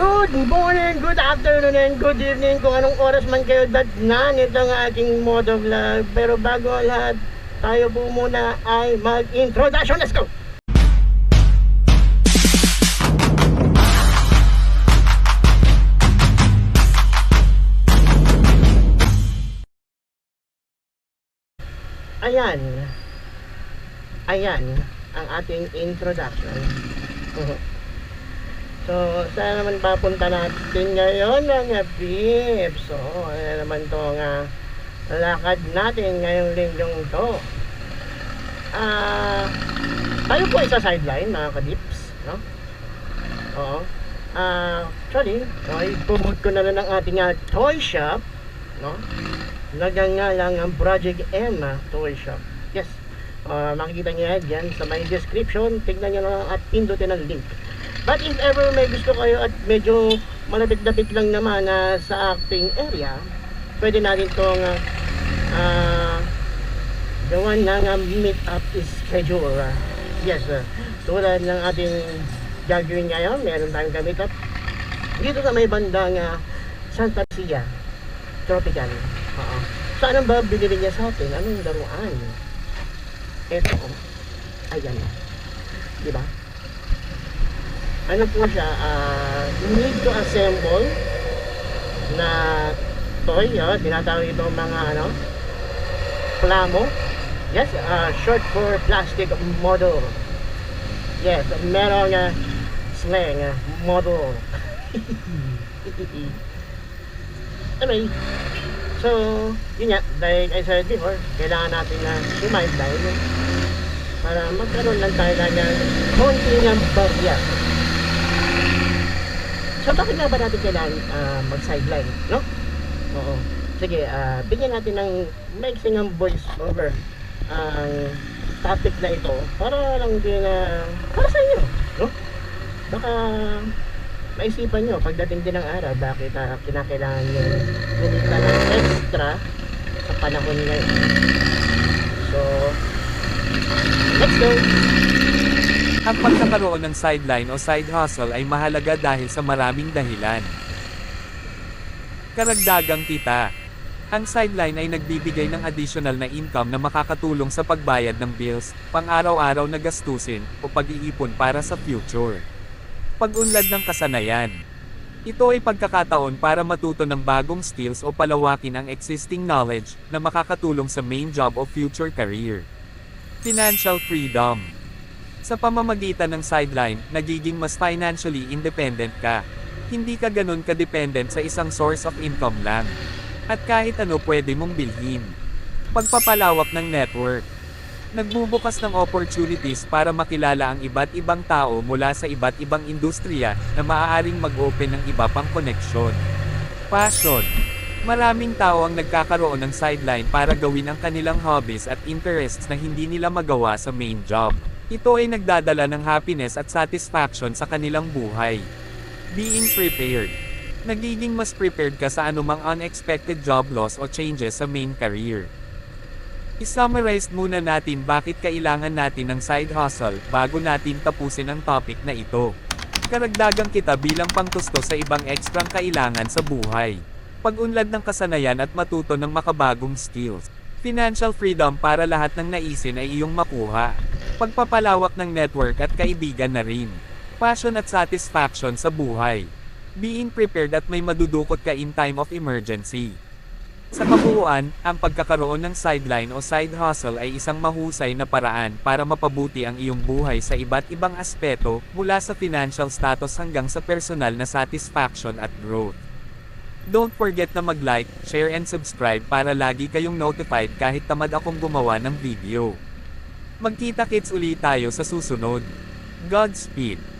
Good morning, good afternoon, and good evening kung anong oras man kayo datnan itong aking moto vlog. Pero bago ang lahat, tayo po muna ay mag-introduction. Let's go! Ayan. Ayan ang ating introduction. So, saan naman papunta natin ngayon mga peeps? So, ano naman to nga lakad natin ngayong linggong to. Ah, tayo po ay sa sideline mga kadips, no? Oo. Ah, actually, ay promote ko na lang ang ating ah, toy shop, no? Nagangalang ang Project M ah, Toy Shop. Yes. Ah, makikita niyo yan dyan sa my description. Tignan niyo lang at pindutin ang link. But if ever may gusto kayo at medyo malapit-lapit lang naman na sa acting area, pwede natin itong uh, uh, gawan ng uh, meet up schedule. ah. yes, uh, tulad ng ating gagawin ngayon, meron tayong ka-meet up dito sa may bandang uh, Santa Lucia, Tropical. Oo. Saan ang ba binili niya sa atin? Anong laruan? Ito. oh. Ayan. Di ba? Ano po siya, ah, need to assemble na toy, oh, tinatawag ito mga ano, plamo. Yes, ah, short for plastic model. Yes, merong uh, slang ah, model. anyway, so, yun nga, like I said before, kailangan natin na sumideline para magkaroon lang tayo ng konting ng barya So bakit nga ba natin kailangan ah, mag-sideline, no? Oo. Sige, ah, bigyan natin ng mixing ng voice over ang topic na ito para lang din na para sa inyo, no? Baka maisipan nyo pagdating din ng araw bakit ah, kinakailangan nyo kumita ng extra sa panahon ngayon. So, let's go! Ang pagkakaroon ng sideline o side hustle ay mahalaga dahil sa maraming dahilan. Karagdagang kita. Ang sideline ay nagbibigay ng additional na income na makakatulong sa pagbayad ng bills, pang-araw-araw na gastusin, o pag-iipon para sa future. Pag-unlad ng kasanayan. Ito ay pagkakataon para matuto ng bagong skills o palawakin ang existing knowledge na makakatulong sa main job o future career. Financial freedom. Sa pamamagitan ng sideline, nagiging mas financially independent ka. Hindi ka ganun ka-dependent sa isang source of income lang. At kahit ano pwede mong bilhin. Pagpapalawak ng network. Nagbubukas ng opportunities para makilala ang iba't ibang tao mula sa iba't ibang industriya na maaaring mag-open ng iba pang koneksyon. Passion. Maraming tao ang nagkakaroon ng sideline para gawin ang kanilang hobbies at interests na hindi nila magawa sa main job. Ito ay nagdadala ng happiness at satisfaction sa kanilang buhay. Being prepared. Nagiging mas prepared ka sa anumang unexpected job loss o changes sa main career. I-summarize muna natin bakit kailangan natin ng side hustle bago natin tapusin ang topic na ito. Karagdagang kita bilang pangtusto sa ibang ekstrang kailangan sa buhay. Pag-unlad ng kasanayan at matuto ng makabagong skills. Financial freedom para lahat ng naisin ay iyong makuha. Pagpapalawak ng network at kaibigan na rin. Passion at satisfaction sa buhay. Being prepared at may madudukot ka in time of emergency. Sa kabuuan, ang pagkakaroon ng sideline o side hustle ay isang mahusay na paraan para mapabuti ang iyong buhay sa iba't ibang aspeto, mula sa financial status hanggang sa personal na satisfaction at growth. Don't forget na mag-like, share and subscribe para lagi kayong notified kahit tamad akong gumawa ng video. Magkita kits uli tayo sa susunod. Godspeed!